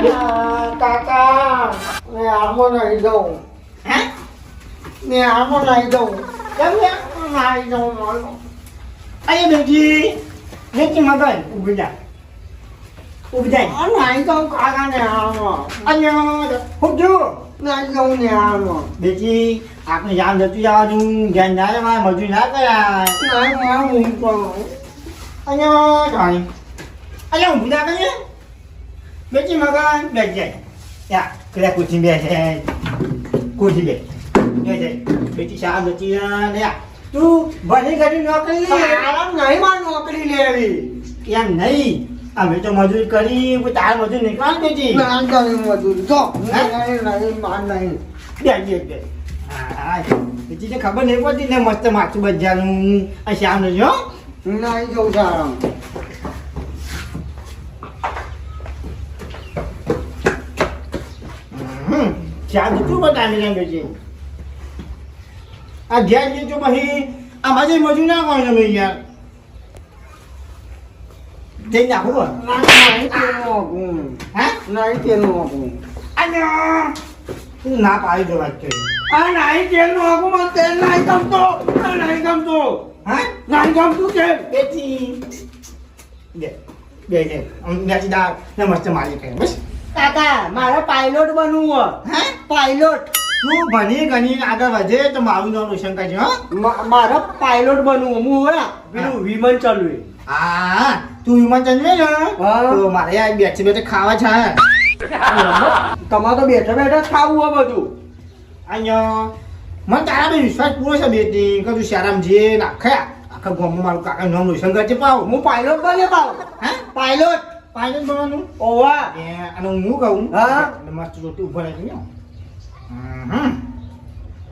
કાકા મેં આમાં નહીં દઉં હે મેં આમાં નહીં દઉં કેમ કે નહીં દઉં મારું અહીંયા બેટી બેટી મગન ઊભી જા ઊભી જાય આ નહીં દઉં કાકા ને આમાં અહીંયા ખૂબ જો નહીં દઉં ને આમાં બેટી આપણે જામ જતું જવાનું ધ્યાન ના રહેવાય મજૂરી ના કરાય નહીં મેં હું પણ અહીંયા જાણી અહીંયા ઊભી ના કરીએ બેટી ખુરશી બે છે ખુરશી બે બે જાય બેટી શામ જતી રહે યા તું ભણી ઘણી નોકરી નહીં મારે નોકરી લેવી એમ નહીં અમે તો મજૂરી કરી તાર મજૂર નીકળાવ બેટી મજૂરી જો માર નહીં બે બે બીજી ખબર નહીં પડતી ને મસ્ત માથું બજાનું આ શ્યામ નહીં જો નહીં જવું સારા શું બતાવી ને બેટી આ ઘેર જે તો પછી આ માજે મજૂર ના કોઈ તમે યાર જઈ નાખું નહીં તેનું આપું હા? નહીં તેનું આપું અને ના પાડી દો વાત આ નહીં તેનું આપું મને તેલ નહીં ગમતો. નહીં ગમતો. હા? નહીં ગમતું છે બેટી બે બે બે મેચી દાળ ને મારી બસ. કાકા મારે પાયલોટ બનવું હે? પાયલોટ તું ભણી ગણી આગળ વધે તો મારું નામ રોશન કરજે હો. મારે પાયલોટ બનવું હું હોય. પેલું વિમાન ચાલુ હા. તું વિમાન ચાલુ ને? હા. મારે આ બેઠે બેઠે ખાવા છે. તમારે તો બેઠા બેઠા ખાવું હોય બધું. અહીંયા. મને તારા બી વિશ્વાસ પૂરો છે બેટી કે તું શારામ જે નાખ્યા આખા ગામમાં મારું કાકા નામ રોશન કરજે પાવ હું પાયલોટ બને પાવ હે? પાયલોટ પાયલોટ બનવાનું? ઓવા. એ અને હું કહું? હા. મસ્ત રોટી ઊભા રાખી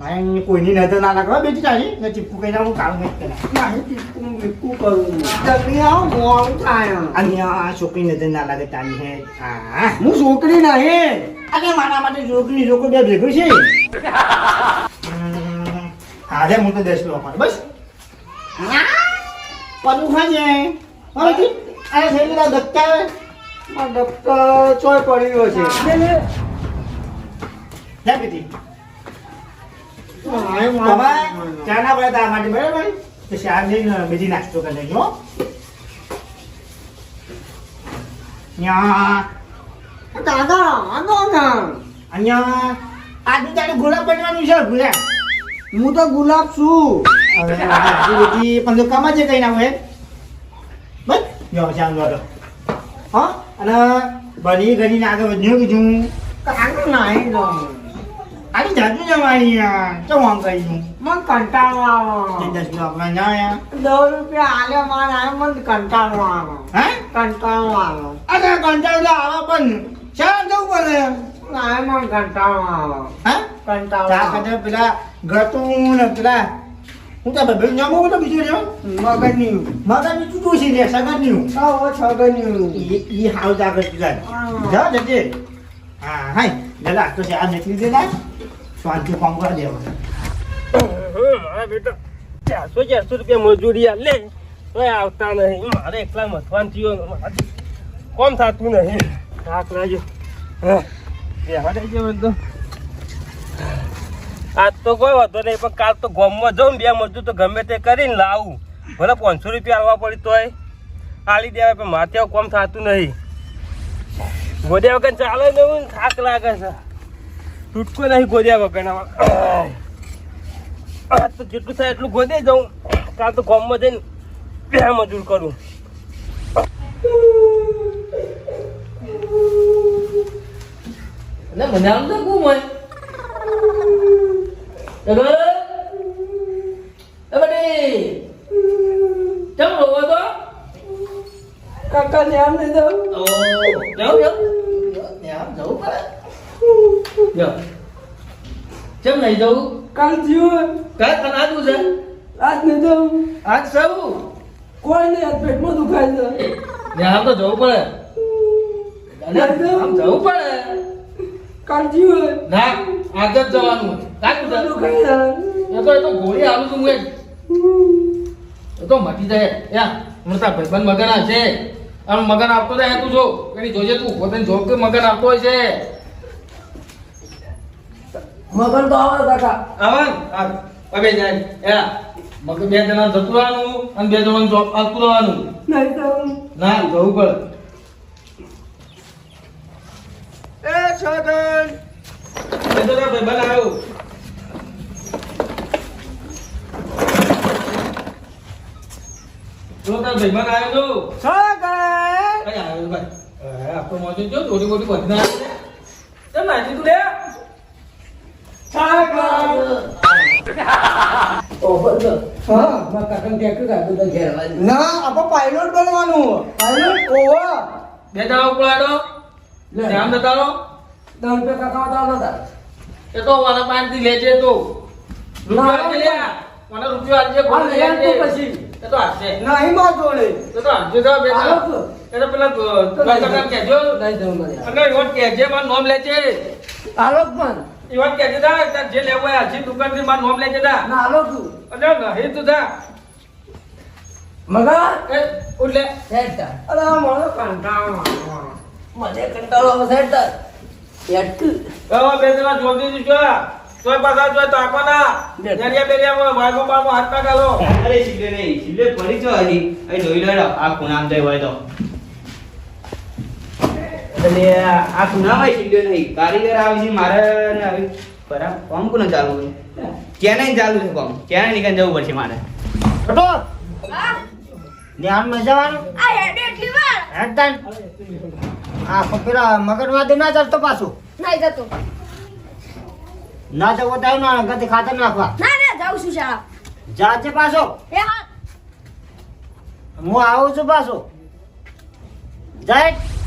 મારે કોઈની નજર ના લાગવા બેટી તારી. ને ચીપકું કઈ હું કામ નહીં કરે નહીં ટીપકું બીપકું કરું. જલ્દી આવો મોડું થાય આ છોકરી નજર ના લાગે તારી હે? હા. છોકરી હે? અરે મારા માટે છોકરી છોકરો બે ભેગું છે. હમ, હા તો દસ લો બસ. પલું ખાજે હવે અરે થઈ ગયેલા દત્તા ડબકા ચોય પડ્યો છે. જા બેટી મારે બાબા મારે. ચા ના પડે તારા માટે બરાબર તો શાક લઈને બીજી નાસ્તો કરી લેજો ના. અહીંયા આજુ તારે ગુલાબ બનવાનું છે ગુલાબ હું તો ગુલાબ છું. બધી પણ તો કામ જ કઈ ના હોય. બસ જો ચાલ લો હા અને બની ઘડીને આગળ વધ્યું કીધું. કાકા નહીં તો આજે જાજુ જવાની યાર તો આમ કહ્યું મને કંટાળો આવે દસ કિલો આપણે ના યાર દસ રૂપિયા આલે મારે મને કંટાળો આવે હે કંટાળો આવે અરે કંટાળો તો આવે પણ ચાલ જવું પડે ના મને કંટાળો આવે હે કંટાળો ચા કદે પેલા ગતું ને પેલા હું તો ભાઈ જમો તો બીજું રહ્યો મગજની મગરની તૂટું છે રે સગરની આવો છગની ઈ ઈ હાવ જાગર પીલા જા જજે હા હાય દાદા તો આ નીકળી દે ના શાંતિ કામ કરી દેવા બેટા. ચારસો ચારસો રૂપિયા મજૂરી લે. તો આવતા નહીં. મારે એકલા મથવાન થયો કોમ થતું નહીં. થાક લાગ્યો. આજ તો કોઈ વાંધો નહીં, પણ કાલ તો ગોમમાં જાઉં બે મજૂર તો ગમે તે કરીને લાવું. ભલે પાંચસો રૂપિયા આવવા પડી તોય. આલી દેવાય, પણ ત્યાં કોમ થતું નહીં. મોદી વગર ચાલે ને થાક લાગે છે. તૂટકો નહીં ગોદ્યા વગર આ તો જેટલું થાય એટલું ગોદે જાઉં. કાં તો ગોમમાં જઈને બે મજૂર કરું. મને આમ તો ગુમ હોય ચમ રોવો તો? કાકા ને આમ નહીં જાઉં. જાઉં જાવ જાવ ને આમ જવું પડે જો ચમ નહીં જવું કાલ જીવ કાંઈ તને આદું છે આજ નહીં દઉં આજ સૌ કોઈ નહીં આજ પેટમાં દુખાય છે ને આમ તો જવું પડે આમ જવું પડે કાલ જીવ ના આજ જ જવાનું કાંઈ છે દુખાય એ તો એ તો ગોળી આલું છું હું એ તો મટી જાય યા તાર ભાઈબંધ મગના છે આમ મગન આપતો જાય તું જો એની જોજે તું પોતાની જોબ કે મગન આપતો હોય છે મગન તો આવે કાકા આવે ને? હા હવે જાય એલા મગન બે જણા જતું રહેવાનું અને બે જણા જોબ આપતું રહેવાનું ના જવું પડે એ છગન એ તો તારો ભાઈબંધ આવ્યો જો તારો ભાઈબંધ આવ્યો તો છગન કઈ આવ્યો ભાઈ અરે આપણો મોજો જો થોડી મોટી વધના આવે છે ચલ નાચી તું લે ના આપણે પાયલોટ બનવાનું. પાયલોટ ઓવા બે જણા ઉપલાડો ધ્યાન દતારો એ તો વાના પાનથી લેજે તો. રૂપિયો લે મને રૂપિયો આપજે એ તો નહીં માં જોડે. એ તો આપજે તો બે જણા એ તો પેલા કાકા કહેજો. અને ઈવન કહેજે મારું નામ લેજે. ઈવન કે તા તાર જે લેવું હોય દુકાનથી મારું નામ લેજે તા. અને નહીં તું તા એ ઉડલે લે. અરે આ મને કંટાળો હવે બે જણા જોડી દીધો તોય પાછા જોય તો આપવાના બેરિયા બેરિયા વાગો બાગો હાથ ના ગાલો અરે સિલે નહીં. સિલે પડી જો હજી. અહીં જોઈ લેડો આ ખૂણામાં જઈ હોય તો. એટલે આ ખૂણામાં સિલે નહીં કારીગર આવે છે મારે ને હવે બરાબર કોમ કોને ચાલુ છે ક્યાંને ચાલુ છે કોમ? ક્યાંને નીકળી જવું પડશે મારે? છોટો ધ્યાનમાં જવાનું. આ હેડ એટલી વાર? હેડતાન આ પેલા મગજમાંથી ના ચાલતો પાછું. નહીં જતો. ના જવો થાય ના ગતિ ખાતર નાખવા. ના ના જાઉં છું શાળા. જાજે પાછો. એ હા. હું આવું છું પાછો. જાય.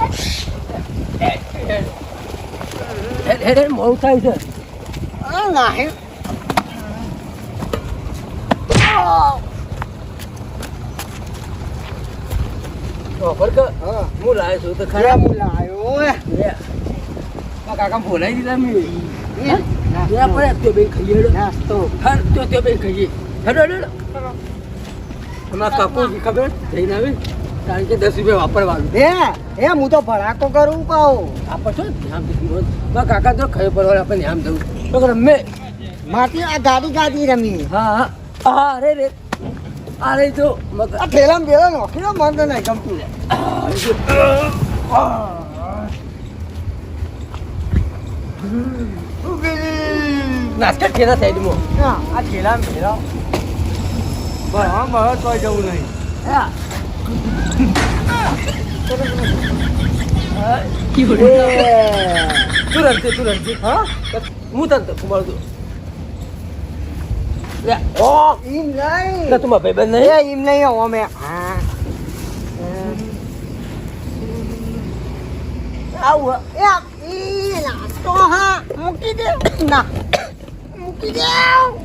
એ મૂકો ન્યા દીધો આપણે રમીએ ગાડી ગાડી રમીએ હા. આ નાહી. હા. હું લાવ્યો છું તો ખરા બોલાયો હે. કાકા બોલાવી દીધા મેં હે? ત્યાં પડે તે બેન ખાઈએ હેડો. નાસ્તો હા તો તે બેન ખાઈએ હેડો હેડો અમારા કાકુ ખબર જઈને આવી કારણ કે દસ રૂપિયા વાપરવાનું. હે હે હું તો ભડાકો કરું કહું. આપણે છો ધ્યાન દીધી કાકા તો ખરે પડવા આપણે ધ્યાન દઉં. તો રમે. માથી આ ગાડી ગાડી રમી. હા હા. અરે રે અરે તો આ ઠેલા બેલા નોખી મન તો નહીં ગમતું. નાસ્તા કેના સાઈડમાં. હા, આ બેલા. ભણવા ભણવા તોય જવું નહીં. હા. તું રમશે તું રમશે હા હું તને કુમાર દઉં ઓ ઈમ નહીં ના તું મારા ભાઈબંધ નહીં ઈમ નહીં હો મેં હા આવું એ ઈ નાસ્તો હા મૂકી દે ના મૂકી દે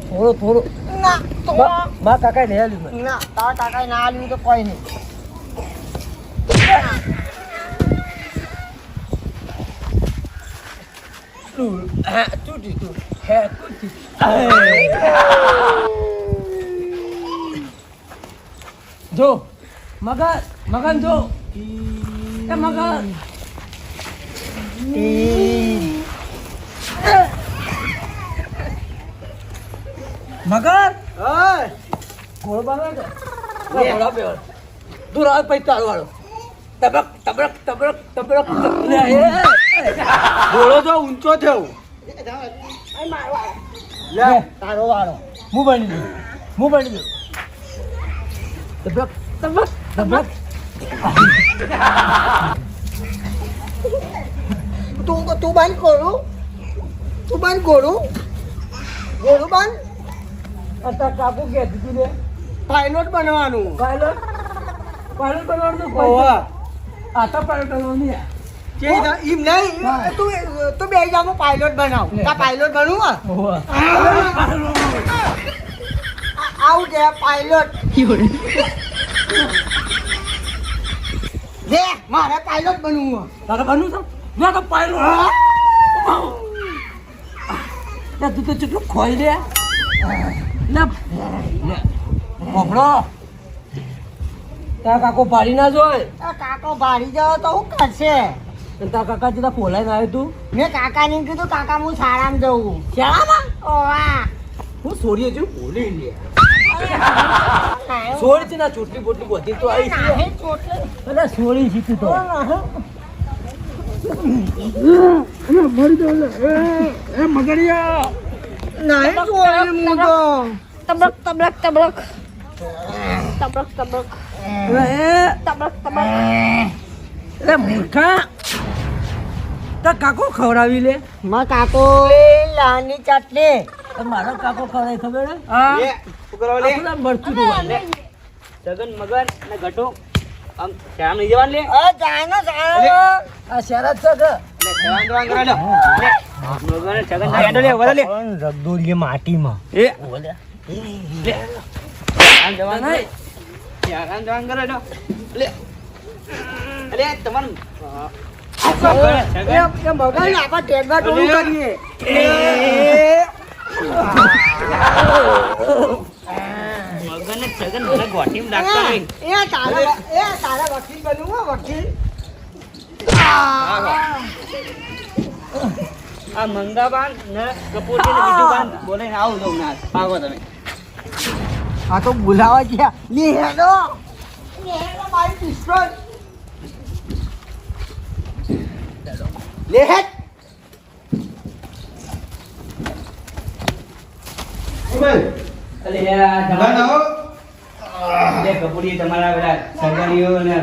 થોડો થોડો ના તો મા ના તારા કાકાએ ના આલ્યું તો કોઈ નહીં તું હા તૂટી તું હે તૂટી જો મગન મગન જો એ મગન મગન હા ઘોડો બાંધો તો ઘોડા બે દૂર આવે પછી તાળ વાળો તબરક તબક તબક તબક ઘોડો તો ઊંચો થયો લે તારો વાળો હું બની દઉં હું બની દઉં તબરક તબરક તબરક. તું તું બાંધ ઘોડું તું બંધ ઘોડું ઘોડું બાંધ. અત્યારે કાકુ કે દીધી ને પાયલોટ બનવાનું. પાયલોટ પાયલોટ બનવાનું તો ઓવા આ તો પાયલોટ નહીં કે ઈ નહીં તું તું બે જાનું પાયલોટ બનાવ. તા પાયલોટ બનવું? આવું કે પાયલોટ લે મારે પાયલોટ બનવું. તારે બનવું છે? જો તો પાયલોટ તું તો કેટલું ખોઈ લે. લે. તારા કાકો ભાડી ના જોય કાકો ભાડી જાવ તો હું કરશે? તારા કાકા જતા ફોલાઈને આવ્યો તું? મેં કાકા ને કીધું કાકા હું શાળામાં જવું શાળામાં? ઓવા હું. છોડીએ છું ભૂલી લે સોરી છે ના ચોટલી બોટલી બધી તો આવી છે. અરે સોરી છે તું તબલક તબલક તો તબરક તબરક તબરક મૂર્ખા. કાકો ખવડાવી લે. માં કાકો. લાની ચટણી. તો મારો કાકો ખવડાવી ખબર હા? લે? લે આપણને લે. સગન મગન ને ઘટો આમ શ્યામ નહીં જવાનું લે? અ જાનો જાનો આ શરત છે કે? લે સવાન દવાન લે લે ને સગન હેડો લે વરા લે. રગદોરીએ માટીમાં. એ. લે આમ જવાન કરો નહીં. આરામ જવાન લે અરે તમારું એ એ આપા ટેગા ટોળું કરીએ મગન ને સગન મને ગોઠીમ લાગતા નહીં એ તારા એ તારા વકીલ બનવું હો વકીલ આ મંગાબાન ને કપૂરજી બોલે આવું દઉં ના પાગો તમે આ તો બોલાવા ગયા. લે હેલો લે હેલો મારી પિસ્તોલ. લે અલે કપૂરી તમારા બધા સરકારીઓ ને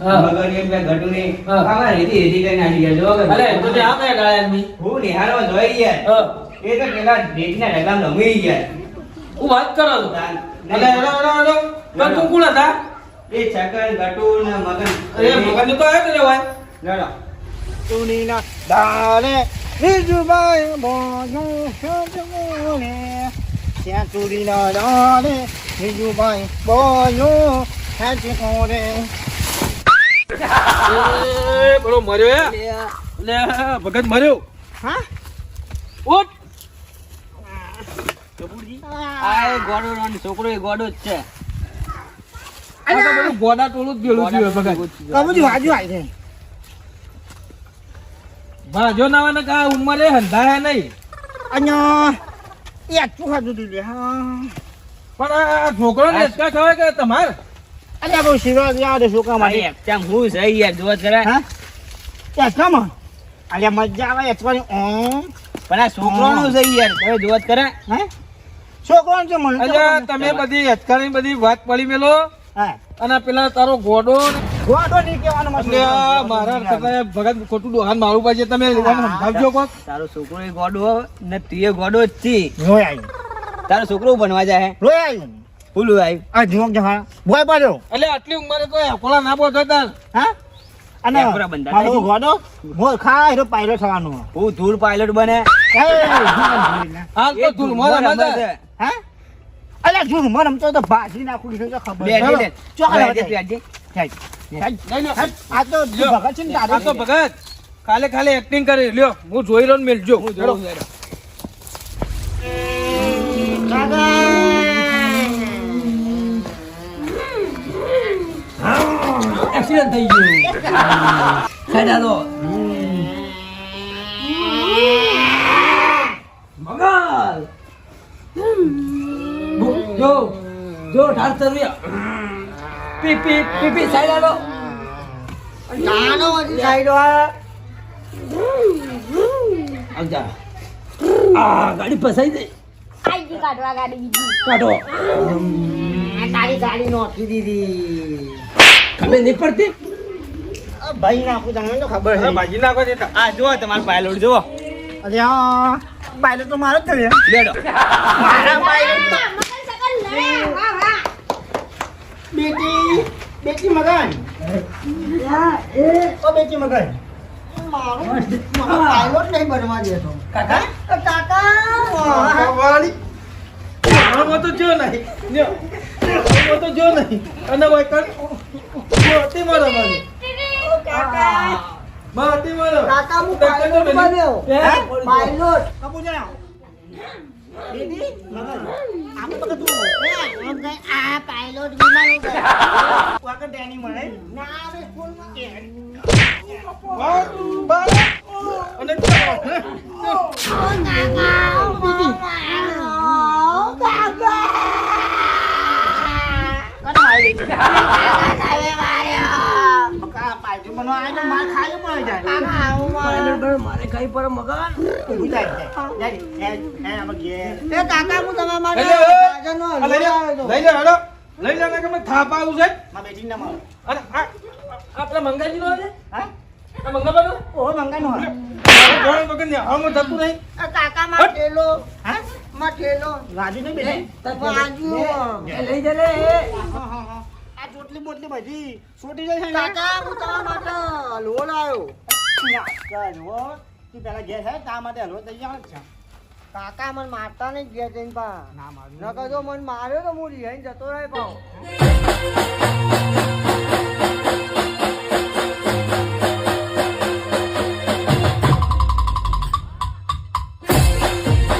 હા. મગનીઓ ને ઘટુની. આમાં રેતી રેતી નાખી ગયા. જો અરે તું ત્યાં કયા હું નિહાળો જોઈ ગયા. હા. એ તો પેલા રેતીના ઢગલામાં લમી ગયા. હું વાત કરો છો અલે હેડો હેડો હેડો તું કોણ હતા? એ ને મગન. મગન રીજુભાઈ ત્યાં તુરીના દાલે રીજુભાઈ બોલો સજમોને એ પેલો મર્યો લે ભગત મર્યો? હા? ઉઠ. આ ગોડો નો છોકરો એ ગોડો જ છે. આ તો બધું ગોડા ટોળું જ ભેળું થયું હે ભગત. કબૂજી વાજુ આવી છે. ભાજો ના કા ઉંમરે હંધાયા નહીં. અને એ આચું ખાધું તું હા. પણ છોકરો ને ખવાય કે તમાર? અરે બહુ શિવાજી આવે છોકરા માટે. એકદમ હું સહી યાર જોવા કરે હા? એચકામાં અરે મજા આવે એચવાની ઓમ પણ આ છોકરોનું સહી યાર તમે જોત કરે હે? છોકરો છે મને અલ્યા તમે બધી અચકાની બધી વાત પડી મેલો. અને પેલા તારો ગોડો ગોડો નહીં કહેવાનો મતલબ. મારા કરતા ભગત ખોટું મારું પાછે તમે સમજાવજો કોક. તારો છોકરો એ ગોડો ને તું ગોડો જ છી. રોય આવી તારો છોકરો બનવા જાય રોય આવી ફૂલું આ જીવક એટલે આટલી ઉંમરે કોઈ અકોલા ના તાર. હા? અને મારો ગોડો મોર ખા એનો પાયલો થવાનો. હું ધૂળ પાયલટ બને. હાલ તો ધૂળ મોર રમે રમતા છે. હા? અલ્યા જૂર મને રમતો તો બાજી નાખું તો ખબર લે, લે, લે. ચોકડ લે, લે, લે. લો. આ તો લ્યો. ભગત છે ને આ તો ભગત. ખાલી ખાલી એક્ટિંગ કરી. લ્યો. હું જોઈ લઉં ને મેલજો હેડો. એક્સિડન્ટ થઈ ગયું. સાઈડ હાલો જો જો ઢાળ તરવી. પી પી પી પી સાઈડ હાલો નાનો હતી સાઈડ આ આવજા. આ ગાડી ફસાઈ દે. આઈ ગઈ કાઢવા ગાડી બીજી. કાઢો. તારી ગાડી નોખી દીધી. ખબર નહીં પડતી? ભાઈ નાખું તમને તો ખબર છે ભાજી નાખો આ જુઓ તમારું પાયલોટ જુઓ. અરે હા પાયલો તો મારો જ થયો લેડો. મારા પાયલોટ બેટી બેટી મગન ઓ બેટી મગન મારો મારો પાયલોટ નહીં બનવા દેતો કાકા કાકા આમાં તો જો નહીં. આમાં તો જો નહીં અને ભાઈ કર મોતી કાકા મારી મોતી મારો કાકા હું કાકા તો પાયલોટ બની- બન્યો હે? પાયલોટ કપૂર જાઓ બેટી મગન આમ તો તું આ પાયલોટ વિમાન વાકર ટેની મળે ના રે સ્કૂલમાં વાહ, બાળક. અને ચાલો, હે? કા પાયજો બનવા આવે તો માર ખાયો પણ જાય મારે કઈ પર મગન ઊભી જાય જાય જાય એ એ આમ ઘેર એ કાકા હું તમારા માટે લઈ. આ લઈ લે, હલવો લઈ લે, હાલો. લઈ લે, ને કે મને થાપ આવું છે. માં બેટી ના મળે. અને આ આપણા મંગાજી નો છે? હા? મંગાવાનો ઓહો મંગાનો હોય જોડે વગર ને હાલમાં થતું નહીં. કાકા માં ઠેલો. હા? માં ઠેલો. રાજુ નહીં બેટી બાજુ એ લઈ જલે હા હા હા. આ ચોટલી બોટલી બધી છોટી જાય કાકા હું તમારા માટે હલવો લાવ્યો. ના પેલા ઘેર હે તા માટે હલવો તૈયાર જ છે કાકા મને મારતા નહીં ગયા જઈને પા ના મારું નકર જો મને માર્યો તો હું રિહાઈને જતો રહે પાઉં